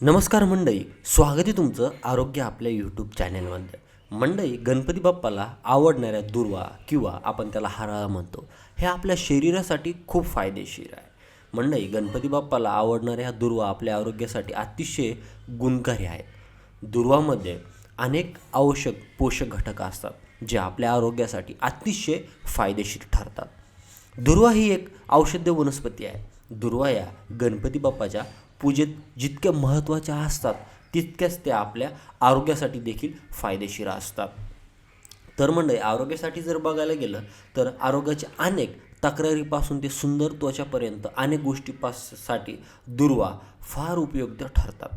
नमस्कार मंडई स्वागत आहे तुमचं आरोग्य आपल्या यूट्यूब चॅनेलमध्ये मंडई गणपती बाप्पाला आवडणाऱ्या दुर्वा किंवा आपण त्याला हराळा म्हणतो हे आपल्या शरीरासाठी खूप फायदेशीर आहे. मंडई गणपती बाप्पाला आवडणाऱ्या ह्या दुर्वा आपल्या आरोग्यासाठी अतिशय गुणकारी आहेत. दुर्वामध्ये अनेक आवश्यक पोषक घटक असतात जे आपल्या आरोग्यासाठी अतिशय फायदेशीर ठरतात. दुर्वा ही एक औषधी वनस्पती आहे. दुर्वा या गणपती बाप्पाच्या पूजेत जितक्या महत्त्वाच्या असतात तितक्याच त्या आपल्या आरोग्यासाठी देखील फायदेशीर असतात. तर मंडळी आरोग्यासाठी जर बघायला गेलं तर आरोग्याच्या अनेक तक्रारीपासून ते सुंदर त्वचापर्यंत अनेक गोष्टीपासाठी दुर्वा फार उपयुक्त ठरतात.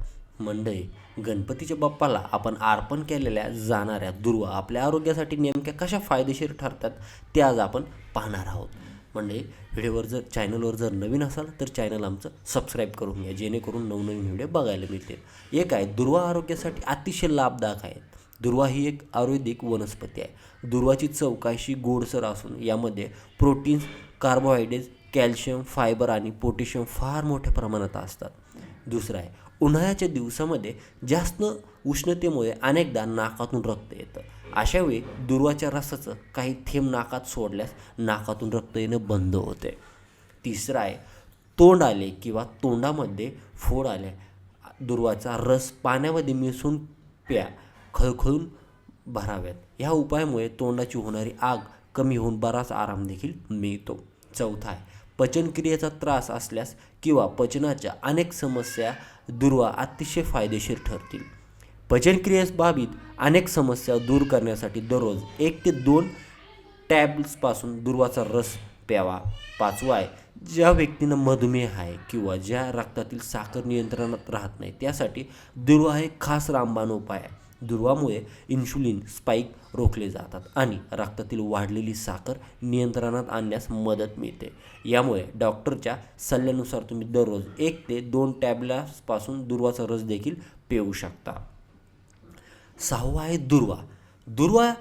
मंडळी गणपतीच्या बाप्पाला आपण अर्पण केलेल्या जाणाऱ्या दुर्वा आपल्या आरोग्यासाठी नेमक्या कशा फायदेशीर ठरतात ते आज आपण पाहणार आहोत. म्हणजे व्हिडिओवर जर चॅनलवर जर नवीन असाल तर चॅनल आमचं सबस्क्राईब करून घ्या जेणेकरून नवनवीन व्हिडिओ बघायला मिळतील. एक आहे दुर्वा आरोग्यासाठी अतिशय लाभदायक आहे दुर्वा ही एक आयुर्वेदिक वनस्पती आहे. दुर्वाची चव काहीशी गोडसर असून यामध्ये प्रोटीन्स कार्बोहायड्रेट्स कॅल्शियम फायबर आणि पोटॅशियम फार मोठ्या प्रमाणात असतात. दुसरं आहे उन्हाळ्याच्या दिवसामध्ये जास्त उष्णतेमुळे अनेकदा नाकातून रक्त येतं. अशावेळी दुर्वाच्या रसाचं काही थेंब नाकात सोडल्यास नाकातून रक्त येणं बंद होते. तिसरं आहे तोंड आले किंवा तोंडामध्ये फोड आले दुर्वाचा रस पाण्यामध्ये मिसळून प्या खळखळून भराव्यात. ह्या उपायामुळे तोंडाची होणारी आग कमी होऊन बराच आराम देखील मिळतो. चौथा आहे पचनक्रियेचा त्रास असल्यास किंवा पचनाच्या अनेक समस्या दुर्वा अतिशय फायदेशीर ठरतील. पचनक्रियेस बाबीत अनेक समस्या दूर करण्यासाठी दररोज एक ते दोन टॅब्सपासून दुर्वाचा रस प्यावा. पाचवा आहे ज्या व्यक्तींना मधुमेह आहे किंवा ज्या रक्तातील साखर नियंत्रणात राहत नाही त्यासाठी दुर्वा हे खास रामबाण उपाय आहे. दुर्वामुळे इन्शुलिन स्पाईक रोखले जातात आणि रक्तातील वाढलेली साखर नियंत्रणात आणण्यास मदत मिळते. यामुळे डॉक्टरच्या सल्ल्यानुसार तुम्ही दररोज एक ते दोन टॅबलेट्सपासून दुर्वाचा रस देखील पिऊ शकता. सहावा आहे दुर्वा. दुर्वा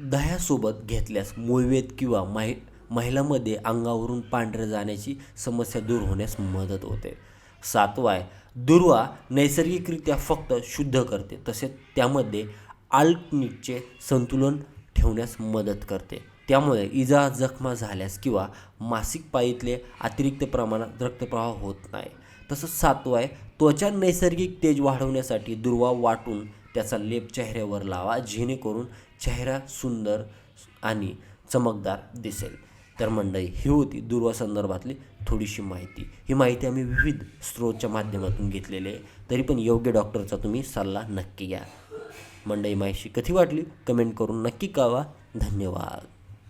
दह्यासोबत घेतल्यास मूळवेद किंवा माहि महिलामध्ये अंगावरून पांढऱ्या जाण्याची समस्या दूर होण्यास मदत होते. सातवा आहे दुर्वा नैसर्गिकरित्या फक्त शुद्ध करते तसेच त्यामध्ये आल्कनिकचे संतुलन ठेवण्यास मदत करते. त्यामुळे इजा जखमा झाल्यास किंवा मासिक पाळीतले अतिरिक्त प्रमाणात रक्तप्रवाह होत नाही. तसंच सातवा आहे त्वचा नैसर्गिक तेज वाढवण्यासाठी दुर्वा वाटून त्याचा लेप चेहऱ्यावर लावा जेणेकरून चेहरा सुंदर आणि चमकदार दिसेल. तर मंडळी ही होती दुर्वासंदर्भातली थोडीशी माहिती. ही माहिती आम्ही विविध स्रोतच्या माध्यमातून घेतलेली आहे. तरी पण योग्य डॉक्टरचा तुम्ही सल्ला नक्की घ्या. मंडळी माहिती कधी वाटली? कमेंट करून नक्की कळवा. धन्यवाद.